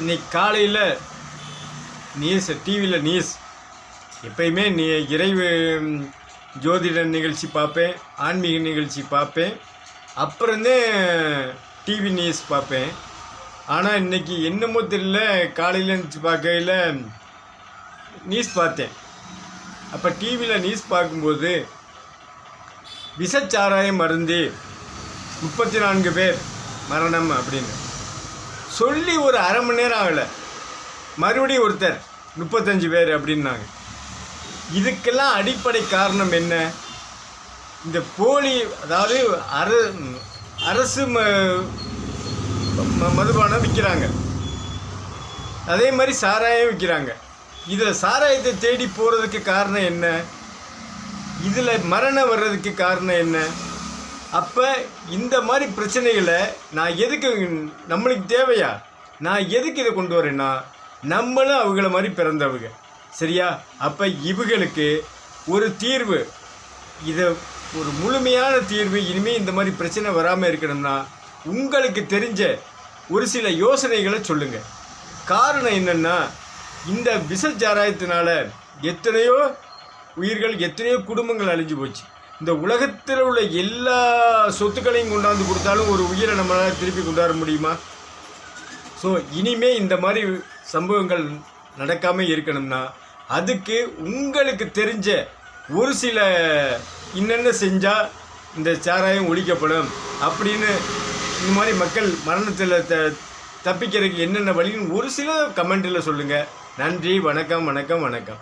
இன்னைக்கு காலையில் நியூஸ் டிவியில் நியூஸ் எப்பயுமே நீ இறைவு ஜோதிட நிகழ்ச்சி பார்ப்பேன் ஆன்மீக நிகழ்ச்சி பார்ப்பேன் அப்புறந்தே டிவி நியூஸ் பார்ப்பேன். ஆனால் இன்னைக்கு என்னமோ தெரியல காலையில் இருந்துச்சு பார்க்கையில் நியூஸ் பார்த்தேன். அப்போ டிவியில் நியூஸ் பார்க்கும்போது விஷச்சாராயம் மருந்து முப்பத்தி நான்கு பேர் மரணம் அப்படின்னு. சொல்லி ஒரு அரை மணி நேரம் ஆகலை. மறுபடியும் ஒருத்தர் முப்பத்தஞ்சு பேர் அப்படின்னாங்க. இதுக்கெல்லாம் அடிப்படை காரணம் என்ன? இந்த போலி அதாவது அர அரசு ம ம- மதுபானம் விற்கிறாங்க. அதே மாதிரி சாராயம் விற்கிறாங்க. இதில் சாராயத்தை தேடி போகிறதுக்கு காரணம் என்ன? இதில் மரணம் வர்றதுக்கு காரணம் என்ன? அப்போ இந்த மாதிரி பிரச்சனைகளை நான் எதுக்கு நம்மளுக்கு தேவையா? நான் எதுக்கு இதை கொண்டு வரேன்னா நம்மளும் அவங்கள மாதிரி பிறந்தவங்க. சரியா? அப்போ இவங்களுக்கு ஒரு தீர்வு. இதை ஒரு முழுமையான தீர்வு இனிமேல் இந்த மாதிரி பிரச்சனை வராமல் இருக்கணும்னா உங்களுக்கு தெரிஞ்ச ஒரு சில யோசனைகளை சொல்லுங்கள் காரணம் என்னென்னா இந்த விஷச்சாராயத்தினால எத்தனையோ உயிர்கள் எத்தனையோ குடும்பங்கள் அழிஞ்சு போச்சு. இந்த உலகத்தில் உள்ள எல்லா சொத்துக்களையும் கொண்டாந்து கொடுத்தாலும் ஒரு உயிரை நம்மளால் திருப்பி கொண்டாட முடியுமா? ஸோ இனிமே இந்த மாதிரி சம்பவங்கள் நடக்காமல் இருக்கணும்னா அதுக்கு உங்களுக்கு தெரிஞ்ச ஒரு சில இன்னென்ன செஞ்சால் இந்த சாராயம் ஒழிக்கப்படும் அப்படின்னு இந்த மாதிரி மக்கள் மரணத்தில் த தப்பிக்கிறதுக்கு என்னென்ன வழின்னு ஒரு சில கமெண்ட்டில் சொல்லுங்கள் நன்றி வணக்கம் வணக்கம் வணக்கம்.